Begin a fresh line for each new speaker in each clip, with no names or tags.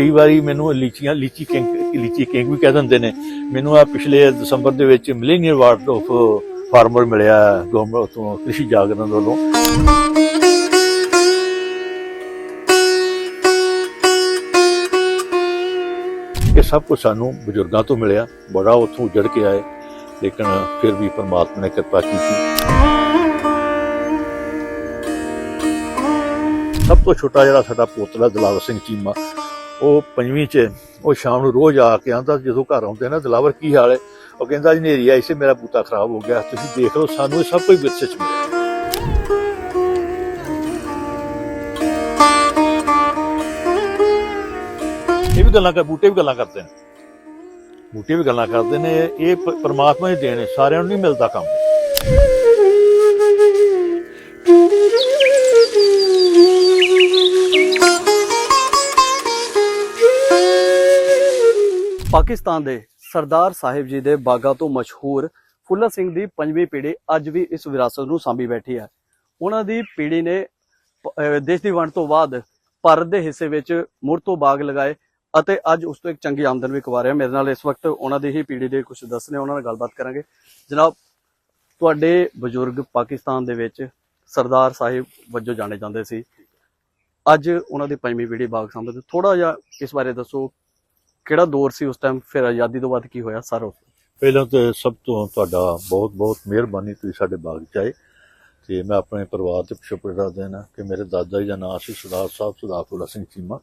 ਕਈ ਵਾਰੀ ਮੈਨੂੰ ਲੀਚੀਆਂ, ਲੀਚੀ ਕਿੰਗ ਲੀਚੀ ਕਿੰਗ ਵੀ ਕਹਿ ਦਿੰਦੇ ਨੇ। ਮੈਨੂੰ ਆ ਪਿਛਲੇ ਦਸੰਬਰ ਦੇ ਵਿੱਚ ਮਿਲੇਨੀਅਰ ਅਵਾਰਡ ਆਫ ਫਾਰਮਰ ਮਿਲਿਆ ਗਵਰਨਮੈਂਟ ਤੋਂ ਕ੍ਰਿਸ਼ੀ ਜਾਗਰਣ ਵੱਲੋਂ। ਇਹ ਸਭ ਕੁਝ ਸਾਨੂੰ ਬਜ਼ੁਰਗਾਂ ਤੋਂ ਮਿਲਿਆ, ਬੜਾ ਉੱਥੋਂ ਉਜੜ ਕੇ ਆਏ, ਲੇਕਿਨ ਫਿਰ ਵੀ ਪਰਮਾਤਮਾ ਨੇ ਕਿਰਪਾ ਕੀਤੀ। ਸਭ ਤੋਂ ਛੋਟਾ ਜਿਹੜਾ ਸਾਡਾ ਪੋਤਲਾ ਦਿਲਾਵਰ ਸਿੰਘ ਚੀਮਾ ਉਹ ਪੰਜਵੀਂ ਚ, ਉਹ ਸ਼ਾਮ ਨੂੰ ਰੋਜ਼ ਆ ਕੇ ਆਂਦਾ, ਜਦੋਂ ਘਰ ਆਉਂਦੇ ਨਾ, ਦਿਲਾਵਰ ਕੀ ਹਾਲ ਹੈ? ਉਹ ਕਹਿੰਦਾ ਜੀ ਨੇਰੀ ਆਈ ਸੀ, ਮੇਰਾ ਬੂਟਾ ਖਰਾਬ ਹੋ ਗਿਆ। ਤੁਸੀਂ ਦੇਖ ਲਓ, ਸਾਨੂੰ ਸਭ ਕੁਝ ਵਿਰਸੇ ਚ ਮਿਲਿਆ। ਇਹ ਵੀ ਗੱਲਾਂ ਕਰ, ਬੂਟੇ ਵੀ ਗੱਲਾਂ ਕਰਦੇ ਨੇ। ਬੂਟੇ ਵੀ ਗੱਲਾਂ ਕਰਦੇ ਨੇ, ਇਹ ਪਰਮਾਤਮਾ ਦੀ ਦੇਣ ਹੈ ਸਾਰਿਆਂ ਨੂੰ ਨਹੀਂ ਮਿਲਦਾ ਕੰਮ।
ਪਾਕਿਸਤਾਨ ਦੇ ਸਰਦਾਰ ਸਾਹਿਬ ਜੀ ਦੇ ਬਾਗਾ ਤੋਂ ਮਸ਼ਹੂਰ ਫੁੱਲਾ ਸਿੰਘ ਦੀ ਪੰਜਵੀਂ ਪੀੜ੍ਹੀ ਅੱਜ ਵੀ ਇਸ ਵਿਰਾਸਤ ਨੂੰ ਸਾਂਭੀ ਬੈਠੀ ਹੈ। ਉਹਨਾਂ ਦੀ ਪੀੜ੍ਹੀ ਨੇ ਦੇਸ਼ ਦੀ ਵੰਡ ਤੋਂ ਬਾਅਦ ਭਾਰਤ ਦੇ ਹਿੱਸੇ ਵਿੱਚ ਮੁੜ ਤੋਂ ਬਾਗ ਲਗਾਏ ਅਤੇ ਅੱਜ ਉਸ ਤੋਂ ਇੱਕ ਚੰਗੀ ਆਮਦਨ ਵੀ ਕਮਾ ਰਿਹਾ। ਮੇਰੇ ਨਾਲ ਇਸ ਵਕਤ ਉਹਨਾਂ ਦੀ ਹੀ ਪੀੜ੍ਹੀ ਦੇ ਕੁਝ ਦੱਸਣੇ ਉਹਨਾਂ ਨਾਲ ਗੱਲਬਾਤ ਕਰਾਂਗੇ। ਜਨਾਬ, ਤੁਹਾਡੇ ਬਜ਼ੁਰਗ ਪਾਕਿਸਤਾਨ ਦੇ ਵਿੱਚ ਸਰਦਾਰ ਸਾਹਿਬ ਵਜੋਂ ਜਾਣੇ ਜਾਂਦੇ ਸੀ। ਅੱਜ ਉਹਨਾਂ ਦੀ ਪੰਜਵੀਂ ਪੀੜ੍ਹੀ ਬਾਗ ਸਾਂਭਦੇ ਥੋੜਾ ਜਿਹਾ ਇਸ ਬਾਰੇ ਦੱਸੋ ਕਿਹੜਾ ਦੌਰ ਸੀ ਉਸ ਟਾਈਮ ਫਿਰ ਆਜ਼ਾਦੀ ਤੋਂ ਬਾਅਦ ਕੀ ਹੋਇਆ ਸਾਰਾ
ਪਹਿਲਾਂ ਤਾਂ ਸਭ ਤੋਂ ਤੁਹਾਡਾ ਬਹੁਤ ਬਹੁਤ ਮਿਹਰਬਾਨੀ ਤੁਸੀਂ ਸਾਡੇ ਬਾਗ ਚ ਆਏ ਤੇ ਮੈਂ ਆਪਣੇ ਪਰਿਵਾਰ ਤੇ ਸ਼ੁਕਰ ਦੇਣਾ ਕਿ ਮੇਰੇ ਦਾਦਾ ਜੀ ਦਾ ਨਾਮ ਸੀ ਸਰਦਾਰ ਸਾਹਿਬ ਸਰਦਾਰ ਫੁੱਲਾ ਸਿੰਘ ਚੀਮਾ।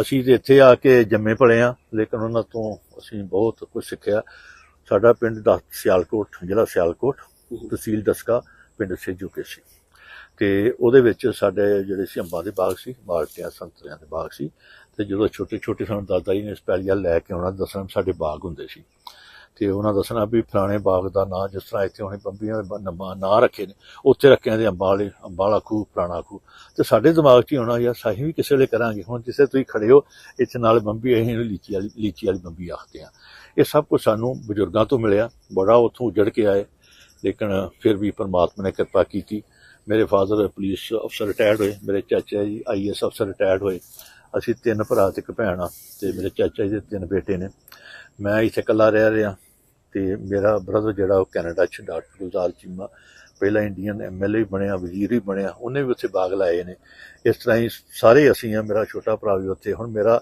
ਅਸੀਂ ਤੇ ਇੱਥੇ ਆ ਕੇ ਜੰਮੇ ਪਲੇ ਆ ਲੇਕਿਨ ਉਹਨਾਂ ਤੋਂ ਅਸੀਂ ਬਹੁਤ ਕੁਝ ਸਿੱਖਿਆ। ਸਾਡਾ ਪਿੰਡ ਦਾ ਸਿਆਲਕੋਟ, ਜ਼ਿਲ੍ਹਾ ਸਿਆਲਕੋਟ, ਤਹਿਸੀਲ ਦਸਕਾ, ਪਿੰਡ ਸੇਜੂਕੇ ਸੀ ਤੇ ਉਹਦੇ ਵਿੱਚ ਸਾਡੇ ਜਿਹੜੇ ਸੀ ਅੰਬਾਂ ਦੇ ਬਾਗ ਸੀ ਮਾਲਟਿਆਂ ਸੰਤਰਿਆਂ ਦੇ ਬਾਗ ਸੀ। ਤੇ ਜਦੋਂ ਛੋਟੇ ਛੋਟੇ ਸਾਨੂੰ ਦਾਦਾ ਜੀ ਨੇ ਸਪੈਲੀਆ ਲੈ ਕੇ ਆਉਣਾ ਦੱਸਣਾ ਵੀ ਸਾਡੇ ਬਾਗ ਹੁੰਦੇ ਸੀ, ਤੇ ਉਹਨਾਂ ਦੱਸਣਾ ਵੀ ਫਲਾਣੇ ਬਾਗ ਦਾ ਨਾਂ ਜਿਸ ਤਰ੍ਹਾਂ ਇੱਥੇ ਉਹਨੇ ਬੰਬੀਆਂ ਦੇ ਨਾਂ ਨਾਂ ਰੱਖੇ ਨੇ, ਉੱਥੇ ਰੱਖਿਆ ਦੇ ਅੰਬਾਂ ਵਾਲੇ ਅੰਬਾਂ ਵਾਲਾ ਖੂਹ, ਪੁਰਾਣਾ ਖੂਹ। ਤੇ ਸਾਡੇ ਦਿਮਾਗ 'ਚ ਹੀ ਆਉਣਾ ਯਾਰ ਸਾਹੀਂ ਵੀ ਕਿਸੇ ਵੇਲੇ ਕਰਾਂਗੇ, ਹੁਣ ਜਿਸੇ ਤੁਸੀਂ ਖੜੇ ਹੋ, ਇੱਥੇ ਨਾਲ ਬੰਬੀ, ਅਸੀਂ ਇਹਨੂੰ ਲੀਚੀ ਵਾਲੀ ਲੀਚੀ ਵਾਲੀ ਬੰਬੀ ਆਖਦੇ ਆ ਇਹ ਸਭ ਕੁਝ ਸਾਨੂੰ ਬਜ਼ੁਰਗਾਂ ਤੋਂ ਮਿਲਿਆ, ਬੜਾ ਉੱਥੋਂ ਉਜੜ ਕੇ ਆਏ, ਲੇਕਿਨ ਫਿਰ ਵੀ ਪਰਮਾਤਮਾ ਨੇ ਕਿਰਪਾ ਕੀਤੀ। ਮੇਰੇ ਫਾਦਰ ਪੁਲਿਸ ਅਫਸਰ ਰਿਟਾਇਰਡ ਹੋਏ, ਮੇਰੇ ਚਾਚਾ ਜੀ ਆਈਐਸ ਅਫਸਰ ਰਿਟਾਇਰਡ ਹੋਏ ਅਸੀਂ ਤਿੰਨ ਭਰਾ ਤੇ ਇੱਕ ਭੈਣ ਆ, ਤੇ ਮੇਰੇ ਚਾਚਾ ਜੀ ਦੇ ਤਿੰਨ ਬੇਟੇ ਨੇ। ਮੈਂ ਇੱਥੇ ਇਕੱਲਾ ਰਹਿ ਰਿਹਾ, ਤੇ ਮੇਰਾ ਬ੍ਰਦਰ ਜਿਹੜਾ ਉਹ ਕੈਨੇਡਾ ਚ ਡਾਕਟਰ ਗੁਲਜ਼ਾਰ ਚੀਮਾ, ਪਹਿਲਾਂ ਇੰਡੀਅਨ ਐਮਐਲਏ ਬਣਿਆ, ਵਜ਼ੀਰ ਵੀ ਬਣਿਆ, ਉਹਨੇ ਵੀ ਉੱਥੇ ਬਾਗ ਲਾਏ ਨੇ। ਇਸ ਤਰ੍ਹਾਂ ਹੀ ਸਾਰੇ ਅਸੀਂ ਆ, ਮੇਰਾ ਛੋਟਾ ਭਰਾ ਵੀ ਉੱਥੇ, ਹੁਣ ਮੇਰਾ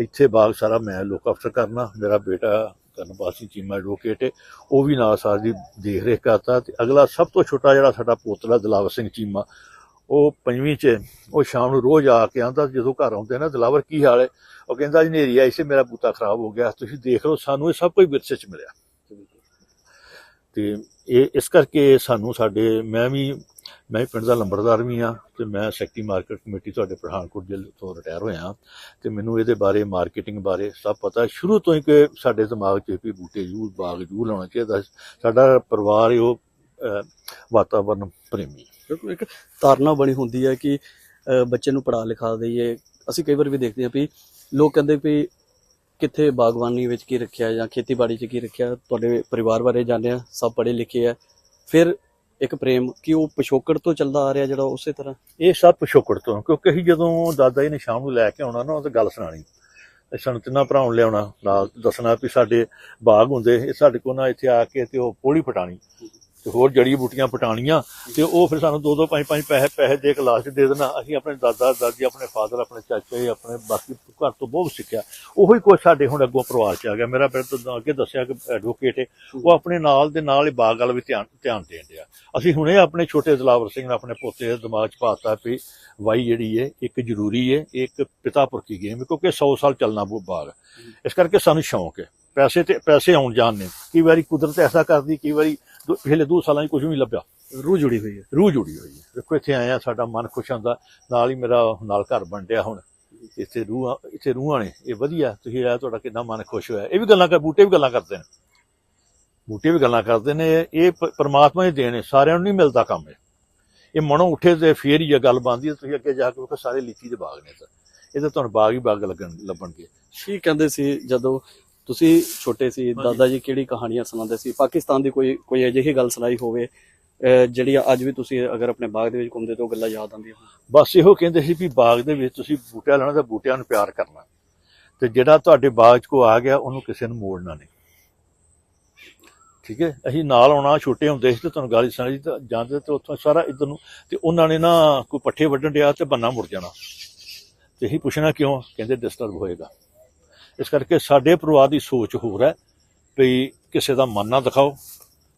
ਇੱਥੇ ਬਾਗ ਸਾਰਾ ਮੈਂ ਲੋਕ ਅਫਸਰ ਕਰਨਾ, ਮੇਰਾ ਬੇਟਾ ਕਰਨਵਾਸੀ ਚੀਮਾ ਐਡਵੋਕੇਟ ਹੈ ਉਹ ਵੀ ਨਾਲ ਸਾਡੀ ਦੇਖ ਰੇਖ ਕਰਦਾ ਤੇ ਅਗਲਾ ਸਭ ਤੋਂ ਛੋਟਾ ਜਿਹੜਾ ਸਾਡਾ ਪੋਤਲਾ ਦਲਾਵਰ ਸਿੰਘ ਚੀਮਾ ਉਹ ਪੰਜਵੀਂ ਚ, ਉਹ ਸ਼ਾਮ ਨੂੰ ਰੋਜ਼ ਆ ਕੇ ਆਂਦਾ ਜਦੋਂ ਘਰ ਆਉਂਦੇ ਨਾ ਦਿਲਾਵਰ ਕੀ ਹਾਲ ਹੈ? ਉਹ ਕਹਿੰਦਾ ਜੀ ਨੇਰੀ ਆਈ ਸੀ, ਮੇਰਾ ਬੂਟਾ ਖਰਾਬ ਹੋ ਗਿਆ। ਤੁਸੀਂ ਦੇਖ ਲਓ, ਸਾਨੂੰ ਇਹ ਸਭ ਕੁਝ ਵਿਰਸੇ ਚ ਮਿਲਿਆ। ਤੇ ਇਹ, ਇਸ ਕਰਕੇ ਸਾਨੂੰ ਸਾਡੇ, ਮੈਂ ਵੀ, ਮੈਂ ਪਿੰਡ ਦਾ ਲੰਬੜਦਾਰ ਵੀ ਆ ਤੇ ਮੈਂ ਸੈਕਟਰੀ ਮਾਰਕੀਟ ਕਮੇਟੀ ਤੁਹਾਡੇ ਪਠਾਨਕੋਟ ਜ਼ਿਲ੍ਹੇ ਤੋਂ ਰਿਟਾਇਰ ਹੋਇਆ ਤੇ ਮੈਨੂੰ ਇਹਦੇ ਬਾਰੇ, ਮਾਰਕੀਟਿੰਗ ਬਾਰੇ ਸਭ ਪਤਾ। ਸ਼ੁਰੂ ਤੋਂ ਹੀ ਕਿ ਸਾਡੇ ਦਿਮਾਗ 'ਚ ਵੀ ਬੂਟੇ ਜ਼ਰੂਰ, ਬਾਗ ਜ਼ਰੂਰ ਲਾਉਣਾ ਚਾਹੀਦਾ। ਸਾਡਾ ਪਰਿਵਾਰ ਉਹ ਵਾਤਾਵਰਨ ਪ੍ਰੇਮੀ
ਕਿਉਂਕਿ ਇੱਕ ਧਾਰਨਾ ਬਣੀ ਹੁੰਦੀ ਹੈ ਕਿ ਬੱਚੇ ਨੂੰ ਪੜ੍ਹਾ ਲਿਖਾ ਦਈਏ। ਅਸੀਂ ਕਈ ਵਾਰ ਵੀ ਦੇਖਦੇ ਹਾਂ ਵੀ ਲੋਕ ਕਹਿੰਦੇ ਵੀ ਕਿੱਥੇ ਬਾਗਬਾਨੀ ਵਿੱਚ ਕੀ ਰੱਖਿਆ ਜਾਂ ਖੇਤੀਬਾੜੀ 'ਚ ਕੀ ਰੱਖਿਆ, ਤੁਹਾਡੇ ਪਰਿਵਾਰ ਬਾਰੇ ਜਾਣਿਆ ਸਭ ਪੜ੍ਹੇ ਲਿਖੇ ਆ। ਫਿਰ ਇੱਕ ਪ੍ਰੇਮ ਕਿ ਉਹ ਪਿਛੋਕੜ ਤੋਂ ਚੱਲਦਾ ਆ ਰਿਹਾ ਜਿਹੜਾ ਉਸੇ ਤਰ੍ਹਾਂ।
ਇਹ ਸਭ ਪਿਛੋਕੜ ਤੋਂ, ਕਿਉਂਕਿ ਅਸੀਂ ਜਦੋਂ ਦਾਦਾ ਜੀ ਨੇ ਸ਼ਾਮ ਨੂੰ ਲੈ ਕੇ ਆਉਣਾ ਨਾ ਉਹ ਤੇ ਗੱਲ ਸੁਣਾਣੀ ਸਾਨੂੰ ਤਿੰਨਾਂ ਭਰਾਉਣ ਲਿਆਉਣਾ, ਨਾਲ ਦੱਸਣਾ ਵੀ ਸਾਡੇ ਬਾਗ ਹੁੰਦੇ, ਇਹ ਸਾਡੇ ਕੋਲ ਨਾ ਇੱਥੇ ਆ ਕੇ ਤੇ ਉਹ ਪੋਲੀ ਪਟਾਣੀ ਤੇ ਹੋਰ ਜੜੀ ਬੂਟੀਆਂ ਪਟਾਣੀਆਂ ਤੇ ਉਹ ਫਿਰ ਸਾਨੂੰ ਦੋ ਦੋ ਪੰਜ ਪੰਜ ਪੈਸੇ ਪੈਸੇ ਦੇ ਕੇ ਲਾਸਟ ਦੇ ਦੇਣਾ। ਅਸੀਂ ਆਪਣੇ ਦਾਦਾ, ਦਾਦੀ, ਆਪਣੇ ਫਾਦਰ ਆਪਣੇ ਚਾਚੇ, ਆਪਣੇ ਬਾਕੀ ਘਰ ਤੋਂ ਬਹੁਤ ਸਿੱਖਿਆ। ਉਹੋ ਹੀ ਕੁਛ ਸਾਡੇ ਹੁਣ ਅੱਗੋਂ ਪਰਿਵਾਰ ਚ ਆ ਗਿਆ। ਮੇਰਾ ਪਿੰਡ ਤੋਂ ਅੱਗੇ ਦੱਸਿਆ ਕਿ ਐਡਵੋਕੇਟ ਹੈ ਉਹ ਆਪਣੇ ਨਾਲ ਦੇ ਨਾਲ ਹੀ ਬਾਗ ਵੱਲ ਵੀ ਧਿਆਨ ਧਿਆਨ ਦੇਣ ਡਿਆ। ਅਸੀਂ ਹੁਣੇ ਆਪਣੇ ਛੋਟੇ ਦਲਾਵਰ ਸਿੰਘ ਨੇ ਆਪਣੇ ਪੋਤੇ ਦੇ ਦਿਮਾਗ 'ਚ ਪਾਤਾ ਵੀ ਵਾਈ ਜਿਹੜੀ ਹੈ ਇੱਕ ਜ਼ਰੂਰੀ ਹੈ ਇੱਕ ਪਿਤਾ ਪੁਰਖੀ ਗੇਮ ਕਿਉਂਕਿ 100 ਸਾਲ ਚੱਲਣਾ ਉਹ ਬਾਗ ਇਸ ਕਰਕੇ ਸਾਨੂੰ ਸ਼ੌਂਕ ਹੈ ਪੈਸੇ ਤੇ, ਪੈਸੇ ਆਉਣ ਜਾਣ ਨੇ। ਕਈ ਵਾਰੀ ਕੁਦਰਤ ਐਸਾ ਕਰਦੀ, ਕਈ ਵਾਰੀ ਦੋ- ਪਿਛਲੇ ਦੋ ਸਾਲਾਂ 'ਚ ਕੁਝ ਵੀ ਨਹੀਂ ਲੱਭਿਆ।
ਰੂਹ ਜੁੜੀ ਹੋਈ ਹੈ।
ਰੂਹ ਜੁੜੀ ਹੋਈ ਹੈ। ਦੇਖੋ ਇੱਥੇ ਆਇਆ ਸਾਡਾ ਮਨ ਖੁਸ਼ ਹੁੰਦਾ। ਨਾਲ ਹੀ ਮੇਰਾ ਨਾਲ ਘਰ ਬਣ ਡਿਆ ਹੁਣ। ਇੱਥੇ ਰੂਹਾਂ ਇੱਥੇ ਰੂਹਾਂ ਨੇ। ਇਹ ਵਧੀਆ। ਤੁਸੀਂ ਆਇਆ ਤੁਹਾਡਾ ਕਿੰਨਾ ਮਨ ਖੁਸ਼ ਹੋਇਆ। ਇਹ ਵੀ ਗੱਲਾਂ ਕਰ ਬੂਟੇ ਵੀ ਗੱਲਾਂ ਕਰਦੇ ਨੇ। ਬੂਟੇ ਵੀ ਗੱਲਾਂ ਕਰਦੇ ਨੇ। ਇਹ ਪ- ਪ੍ਰਮਾਤਮਾ ਦੀ ਦੇਣ। ਹੈ ਸਾਰਿਆਂ ਨੂੰ ਨਹੀਂ ਮਿਲਦਾ ਕੰਮ ਇਹ। ਇਹ ਮਨੋਂ ਉੱਠੇ ਤੇ ਫੇਰ ਹੀ ਇਹ ਗੱਲ ਬਣਦੀ ਹੈ। ਤੁਸੀਂ ਅੱਗੇ ਜਾ ਕੇ ਵੇਖੋ ਸਾਰੇ ਲੀਚੀ ਦੇ ਬਾਗ ਨੇ ਤਾਂ ਇਹ ਤਾਂ ਤੁਹਾਨੂੰ ਬਾਗ ਹੀ ਬਾਗ ਲੱਗਣ ਲੱਭਣਗੇ।
ਕੀ ਕਹਿੰਦੇ ਸੀ ਜਦੋਂ ਤੁਸੀਂ ਛੋਟੇ ਸੀ ਦਾਦਾ ਜੀ ਕਿਹੜੀ ਕਹਾਣੀਆਂ ਸੁਣਾਉਂਦੇ ਸੀ? ਪਾਕਿਸਤਾਨ ਦੀ ਕੋਈ ਕੋਈ ਅਜਿਹੀ ਗੱਲ ਸੁਣਾਈ ਹੋਵੇ ਜਿਹੜੀ ਅੱਜ ਵੀ ਤੁਸੀਂ ਅਗਰ ਆਪਣੇ ਬਾਗ ਦੇ ਵਿੱਚ ਘੁੰਮਦੇ ਤਾਂ ਗੱਲਾਂ ਯਾਦ ਆਉਂਦੀਆਂ
ਬਸ ਇਹੋ ਕਹਿੰਦੇ ਸੀ ਵੀ ਬਾਗ ਦੇ ਵਿੱਚ ਤੁਸੀਂ ਬੂਟਿਆਂ ਲਾਣਾ ਤਾਂ ਬੂਟਿਆਂ ਨੂੰ ਪਿਆਰ ਕਰਨਾ। ਤੇ ਜਿਹੜਾ ਤੁਹਾਡੇ ਬਾਗ 'ਚ ਕੋ ਆ ਗਿਆ ਉਹਨੂੰ ਕਿਸੇ ਨੂੰ ਮੋੜਨਾ ਨਹੀਂ। ਠੀਕ ਹੈ? ਅਸੀਂ ਨਾਲ ਆਉਣਾ ਛੋਟੇ ਹੁੰਦੇ ਸੀ ਤੇ ਤੁਹਾਨੂੰ ਗਾਲੀ ਸੁਣਾਈ ਤਾਂ ਜਾਂਦੇ ਤੇ ਉੱਥੋਂ ਸਾਰਾ ਇਧਰ ਨੂੰ ਤੇ ਉਹਨਾਂ ਨੇ ਨਾ ਕੋਈ ਪੱਠੇ ਵੱਢਣ ਡਿਆ ਤੇ ਬੰਨਾ ਮੁੜ ਜਾਣਾ। ਤੇ ਅਸੀਂ ਪੁੱਛਣਾ ਕਿਉਂ? ਕਹਿੰਦੇ ਡਿਸਟਰਬ ਹੋਏਗਾ। ਇਸ ਕਰਕੇ ਸਾਡੇ ਪਰਿਵਾਰ ਦੀ ਸੋਚ ਹੋਰ ਹੈ ਵੀ ਕਿਸੇ ਦਾ ਮਨ ਨਾ ਦਿਖਾਓ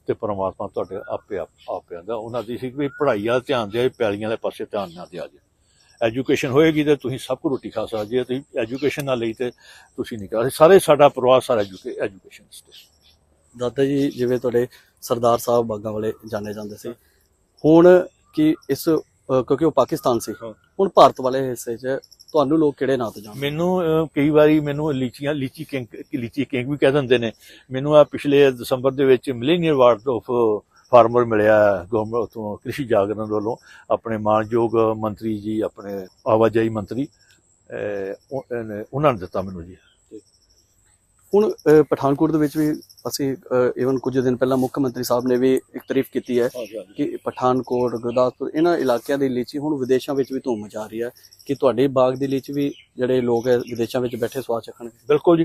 ਤੇ ਪਰਮਾਤਮਾ ਤੁਹਾਡੇ ਆਪੇ ਆਪ ਆਪੇ ਆਂਦਾ ਉਹਨਾਂ ਦੀ ਸੀ ਵੀ ਪੜ੍ਹਾਈ ਵੱਲ ਧਿਆਨ ਦੇ ਪੈਲੀਆਂ ਦੇ ਪਾਸੇ ਧਿਆਨ ਨਾ ਦਿਆ ਜੇ ਐਜੂਕੇਸ਼ਨ ਹੋਏਗੀ ਤੇ ਤੁਸੀਂ ਸਭ ਕੁ ਰੋਟੀ ਖਾ ਸਕਦੇ ਜੇ ਤੁਸੀਂ ਐਜੂਕੇਸ਼ਨ ਨਾ ਲਈ ਤੇ ਤੁਸੀਂ ਨਹੀਂ ਕਰ ਸਾਰੇ ਸਾਡਾ ਪਰਿਵਾਰ, ਸਾਰਾ ਐਜੂਕੇਸ਼ਨ ਤੇ
ਦਾਦਾ ਜੀ, ਜਿਵੇਂ ਤੁਹਾਡੇ ਸਰਦਾਰ ਸਾਹਿਬ ਬਾਗਾਂ ਵਾਲੇ ਜਾਣੇ ਜਾਂਦੇ ਸੀ। ਹੁਣ ਕਿ ਇਸ ਕਿਉਂਕਿ ਉਹ ਪਾਕਿਸਤਾਨ ਸੀ। ਹੁਣ ਭਾਰਤ ਵਾਲੇ ਹਿੱਸੇ 'ਚ ਤੁਹਾਨੂੰ ਲੋਕ ਕਿਹੜੇ ਨਾਂ ਤੋਂ ਜਾਣਦੇ?
ਮੈਨੂੰ ਕਈ ਵਾਰੀ ਮੈਨੂੰ ਲੀਚੀਆਂ ਲੀਚੀ ਕਿੰਗ ਲੀਚੀ ਕਿੰਗ ਵੀ ਕਹਿ ਦਿੰਦੇ ਨੇ। ਮੈਨੂੰ ਆ ਪਿਛਲੇ ਦਸੰਬਰ ਦੇ ਵਿੱਚ ਮਿਲੇਨੀਅਰ ਅਵਾਰਡ ਆਫ ਫਾਰਮਰ ਮਿਲਿਆ ਗਵਰਨਮੈਂਟ ਤੋਂ ਕ੍ਰਿਸ਼ੀ ਜਾਗਰਣ ਵੱਲੋਂ। ਆਪਣੇ ਮਾਨਯੋਗ ਮੰਤਰੀ ਜੀ ਆਪਣੇ ਆਵਾਜਾਈ ਮੰਤਰੀ ਉਹਨਾਂ ਨੇ ਦਿੱਤਾ ਮੈਨੂੰ ਜੀ।
ਹੁਣ ਪਠਾਨਕੋਟ ਦੇ ਵਿੱਚ ਵੀ ਅਸੀਂ ਇਵਨ ਕੁਝ ਦਿਨ ਪਹਿਲਾਂ ਮੁੱਖ ਮੰਤਰੀ ਸਾਹਿਬ ਨੇ ਵੀ ਇੱਕ ਤਾਰੀਫ ਕੀਤੀ ਹੈ ਕਿ ਪਠਾਨਕੋਟ ਗੁਰਦਾਸਪੁਰ ਇਹਨਾਂ ਇਲਾਕਿਆਂ ਦੀ ਲੀਚੀ ਹੁਣ ਵਿਦੇਸ਼ਾਂ ਵਿੱਚ ਵੀ ਧੂਮ ਮਚਾ ਰਹੀ ਹੈ ਕਿ ਤੁਹਾਡੇ ਬਾਗ ਦੀ ਲੀਚੀ ਵੀ ਜਿਹੜੇ ਲੋਕ ਹੈ ਵਿਦੇਸ਼ਾਂ ਵਿੱਚ ਬੈਠੇ ਸਵਾਦ ਚੱਖਣਗੇ
ਬਿਲਕੁਲ ਜੀ।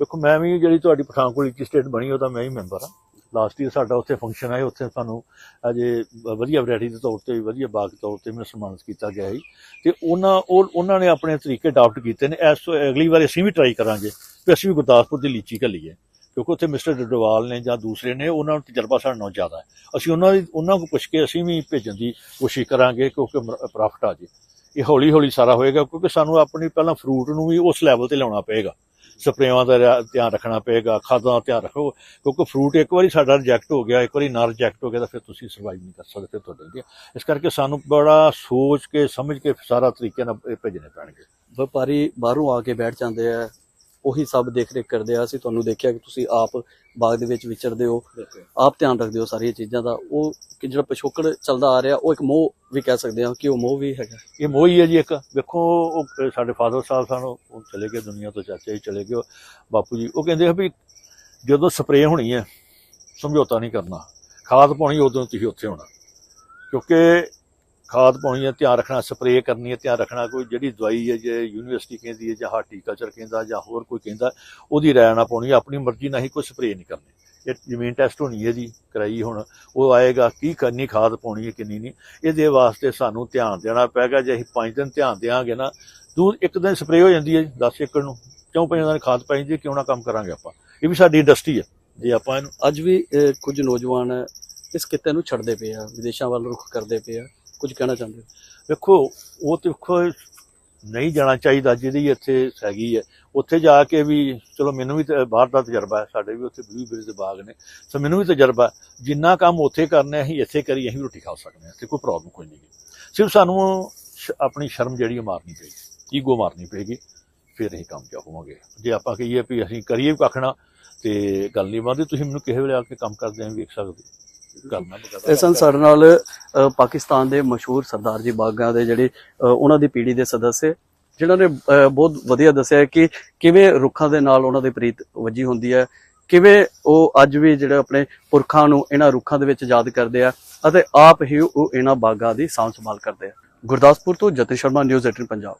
ਦੇਖੋ ਮੈਂ ਵੀ ਜਿਹੜੀ ਤੁਹਾਡੀ ਪਠਾਨਕੋਟ ਦੀ ਸਟੇਟ ਬਣੀ ਉਹਦਾ ਮੈਂ ਹੀ ਮੈਂਬਰ ਹਾਂ। ਲਾਸਟ ਈਅਰ ਸਾਡਾ ਉੱਥੇ ਫੰਕਸ਼ਨ ਆਇਆ, ਉੱਥੇ ਸਾਨੂੰ ਅਜੇ ਵਧੀਆ ਵੈਰਾਈਟੀ ਦੇ ਤੌਰ ਤੇ, ਵਧੀਆ ਬਾਗ ਦੇ ਤੌਰ ਤੇ ਮੈਨੂੰ ਸਨਮਾਨਿਤ ਕੀਤਾ ਗਿਆ ਸੀ। ਤੇ ਉਹਨਾਂ, ਉਹ, ਉਹਨਾਂ ਨੇ ਆਪਣੇ ਤਰੀਕੇ ਅਡਾਪਟ ਕੀਤੇ ਨੇ। ਐਸ ਤੋਂ ਅਗਲੀ ਵਾਰ ਅਸੀਂ ਵੀ ਟਰਾਈ ਕਰਾਂਗੇ ਕਿ ਅਸੀਂ ਵੀ ਗੁਰਦਾਸਪੁਰ ਦੀ ਲੀਚੀ ਘੱਲੀਏ। ਕਿਉਂਕਿ ਉੱਥੇ ਮਿਸਟਰ ਡਡਵਾਲ ਨੇ ਜਾਂ ਦੂਸਰੇ ਨੇ, ਉਹਨਾਂ ਨੂੰ ਤਜਰਬਾ ਸਾਡੇ ਨਾਲੋਂ ਜ਼ਿਆਦਾ ਹੈ। ਅਸੀਂ ਉਹਨਾਂ ਦੀ, ਉਹਨਾਂ ਨੂੰ ਪੁੱਛ ਕੇ ਅਸੀਂ ਵੀ ਭੇਜਣ ਦੀ ਕੋਸ਼ਿਸ਼ ਕਰਾਂਗੇ ਕਿਉਂਕਿ ਪ੍ਰੋਫਿਟ ਆ ਜੇ। ਇਹ ਹੌਲੀ ਹੌਲੀ ਸਾਰਾ ਹੋਏਗਾ ਕਿਉਂਕਿ ਸਾਨੂੰ ਆਪਣੀ ਪਹਿਲਾਂ ਫਰੂਟ ਨੂੰ ਵੀ ਉਸ ਲੈਵਲ ਤੇ ਲਿਆਉਣਾ ਪਏਗਾ। ਸਪਰੇਆਂ ਦਾ ਧਿਆਨ ਰੱਖਣਾ ਪਏਗਾ, ਖਾਦਾਂ ਦਾ ਧਿਆਨ ਰੱਖੋ, ਕਿਉਂਕਿ ਫਰੂਟ ਇੱਕ ਵਾਰੀ ਸਾਡਾ ਰਿਜੈਕਟ ਹੋ ਗਿਆ, ਇੱਕ ਵਾਰੀ ਨਾ ਰਿਜੈਕਟ ਹੋ ਗਿਆ ਤਾਂ ਫਿਰ ਤੁਸੀਂ ਸਰਵਾਈਵ ਨਹੀਂ ਕਰ ਸਕਦੇ ਫਿਰ ਤੁਹਾਡੇ ਲਈ। ਇਸ ਕਰਕੇ ਸਾਨੂੰ ਬੜਾ ਸੋਚ ਕੇ, ਸਮਝ ਕੇ ਸਾਰਾ ਤਰੀਕੇ ਨਾਲ ਇਹ ਭੇਜਣੇ ਪੈਣਗੇ।
ਵਪਾਰੀ ਬਾਹਰੋਂ ਆ ਕੇ ਬੈਠ ਜਾਂਦੇ ਆ ਉਹੀ ਸਭ ਦੇਖ ਰੇਖ ਕਰਦੇ ਆ ਅਸੀਂ ਤੁਹਾਨੂੰ ਦੇਖਿਆ ਕਿ ਤੁਸੀਂ ਆਪ ਬਾਗ ਦੇ ਵਿੱਚ ਵਿਚਰਦੇ ਹੋ। ਆਪ ਧਿਆਨ ਰੱਖਦੇ ਹੋ ਸਾਰੀਆਂ ਚੀਜ਼ਾਂ ਦਾ। ਉਹ ਕਿ ਜਿਹੜਾ ਪਿਛੋਕੜ ਚੱਲਦਾ ਆ ਰਿਹਾ ਉਹ ਇੱਕ ਮੋਹ ਵੀ ਕਹਿ ਸਕਦੇ ਹਾਂ ਕਿ ਉਹ ਮੋਹ ਵੀ ਹੈਗਾ।
ਇਹ ਮੋਹੀ ਹੈ ਜੀ ਇੱਕ। ਵੇਖੋ ਉਹ ਸਾਡੇ ਫਾਦਰ ਸਾਹਿਬ ਸਾਨੂੰ ਉਹ ਚਲੇ ਗਏ ਦੁਨੀਆ ਤੋਂ ਚਾਚਾ ਜੀ ਚਲੇ ਗਏ ਬਾਪੂ ਜੀ। ਉਹ ਕਹਿੰਦੇ ਆ ਵੀ ਜਦੋਂ ਸਪਰੇਅ ਹੋਣੀ ਹੈ ਸਮਝੌਤਾ ਨਹੀਂ ਕਰਨਾ। ਖਾਦ ਪਾਉਣੀ ਉਦੋਂ ਤੁਸੀਂ ਉੱਥੇ ਹੋਣਾ। ਕਿਉਂਕਿ ਖਾਦ ਪਾਉਣੀ ਹੈ, ਧਿਆਨ ਰੱਖਣਾ, ਸਪਰੇਅ ਕਰਨੀ ਹੈ, ਧਿਆਨ ਰੱਖਣਾ ਕੋਈ ਜਿਹੜੀ ਦਵਾਈ ਹੈ, ਜੇ ਯੂਨੀਵਰਸਿਟੀ ਕਹਿੰਦੀ ਹੈ ਜਾਂ ਹਾਰਟੀਕਲਚਰ ਕਹਿੰਦਾ ਜਾਂ ਹੋਰ ਕੋਈ ਕਹਿੰਦਾ, ਉਹਦੀ ਰਾਇ ਨਾ ਪਾਉਣੀ, ਆਪਣੀ ਮਰਜ਼ੀ ਨਾਲ ਹੀ ਕੋਈ ਸਪਰੇਅ ਨਹੀਂ ਕਰਨੀ। ਇਹ ਜ਼ਮੀਨ ਟੈਸਟ ਹੋਣੀ ਹੈ ਜੀ, ਕਰਾਈ ਹੁਣ, ਉਹ ਆਏਗਾ, ਕੀ ਕਰਨੀ, ਖਾਦ ਪਾਉਣੀ ਹੈ ਕਿੰਨੀ ਨਹੀਂ, ਇਹਦੇ ਵਾਸਤੇ ਸਾਨੂੰ ਧਿਆਨ ਦੇਣਾ ਪੈਗਾ, ਜੇ ਅਸੀਂ ਪੰਜ ਦਿਨ ਧਿਆਨ ਦੇਵਾਂਗੇ ਨਾ, ਦੂਰ ਇੱਕ ਦਿਨ ਸਪਰੇਅ ਹੋ ਜਾਂਦੀ ਹੈ 10 ਏਕੜ ਨੂੰ, ਕਿਉਂ ਪੰਜ ਦਿਨ ਖਾਦ ਪਾਈ ਜੀ, ਕਿਉਂ ਨਾ ਕੰਮ ਕਰਾਂਗੇ ਆਪਾਂ? ਇਹ ਵੀ ਸਾਡੀ ਇੰਡਸਟਰੀ ਹੈ, ਜੇ ਆਪਾਂ ਇਹਨੂੰ
ਅੱਜ ਵੀ ਕੁਝ ਨੌਜਵਾਨ ਇਸ ਕਿੱਤੇ ਨੂੰ ਛੱਡਦੇ ਪਏ ਆ, ਵਿਦੇਸ਼ਾਂ ਵੱਲ ਰੁਖ ਕਰਦੇ ਪਏ ਆ ਕੁਝ ਕਹਿਣਾ ਚਾਹੁੰਦੇ ਹੋ?
ਵੇਖੋ, ਉਹ ਤੇ ਵੇਖੋ ਨਹੀਂ ਜਾਣਾ ਚਾਹੀਦਾ ਜਿਹਦੀ ਇੱਥੇ ਹੈਗੀ ਹੈ। ਉੱਥੇ ਜਾ ਕੇ ਵੀ, ਚਲੋ ਮੈਨੂੰ ਵੀ ਤੇ ਬਾਹਰ ਦਾ ਤਜਰਬਾ ਹੈ, ਸਾਡੇ ਵੀ ਉੱਥੇ ਬਲੂਬੇਰੀ ਦੇ ਬਾਗ ਨੇ। ਸੋ ਮੈਨੂੰ ਵੀ ਤਜਰਬਾ ਜਿੰਨਾ ਕੰਮ ਉੱਥੇ ਕਰਨਾ ਅਸੀਂ ਇੱਥੇ ਕਰੀ, ਅਸੀਂ ਰੋਟੀ ਖਾ ਸਕਦੇ ਹਾਂ ਤੇ ਕੋਈ ਪ੍ਰੋਬਲਮ ਕੋਈ ਨਹੀਂ ਸਿਰਫ ਸਾਨੂੰ ਸ਼- ਆਪਣੀ ਸ਼ਰਮ ਜਿਹੜੀ ਉਹ ਮਾਰਨੀ ਪਏਗੀ ਈਗੋ ਮਾਰਨੀ ਪਏਗੀ, ਫਿਰ ਅਸੀਂ ਕੰਮ ਚ ਹੋਵਾਂਗੇ। ਜੇ ਆਪਾਂ ਕਹੀਏ ਵੀ ਅਸੀਂ ਕਰੀਏ ਵੀ ਕੱਖ ਨਾ, ਤੇ ਗੱਲ ਨਹੀਂ ਬਣਦੀ, ਤੁਸੀਂ ਮੈਨੂੰ ਕਿਸੇ ਵੇਲੇ ਆ ਕੇ ਕੰਮ ਕਰਦੇ ਆਂ, ਵੇਖ ਸਕਦੇ ਹੋ।
ਇਹ ਸਨ ਸਾਡੇ ਨਾਲ ਪਾਕਿਸਤਾਨ ਦੇ ਮਸ਼ਹੂਰ ਸਰਦਾਰ ਜੀ ਬਾਗਾ ਦੇ ਜਿਹੜੇ ਉਹਨਾਂ ਦੀ ਪੀੜ੍ਹੀ ਦੇ ਸਦੱਸਿਆ ਜਿਨ੍ਹਾਂ ਨੇ ਬਹੁਤ ਵਧੀਆ ਦੱਸਿਆ ਕਿ ਕਿਵੇਂ ਰੁੱਖਾਂ ਦੇ ਨਾਲ ਉਹਨਾਂ ਦੀ ਪ੍ਰੀਤ ਵੱਜੀ ਹੁੰਦੀ ਹੈ ਕਿਵੇਂ ਉਹ ਅੱਜ ਵੀ ਜਿਹੜੇ ਆਪਣੇ ਪੁਰਖਾਂ ਨੂੰ ਇਹਨਾਂ ਰੁੱਖਾਂ ਦੇ ਵਿੱਚ ਯਾਦ ਕਰਦੇ ਆ ਅਤੇ ਆਪ ਹੀ ਉਹ ਇਹਨਾਂ ਬਾਗਾਂ ਦੀ ਸਾਂਭ ਸੰਭਾਲ ਕਰਦੇ ਆ। ਗੁਰਦਾਸਪੁਰ ਤੋਂ ਜਤਨ ਸ਼ਰਮਾ ਨਿਊਜ਼ 18 ਪੰਜਾਬ।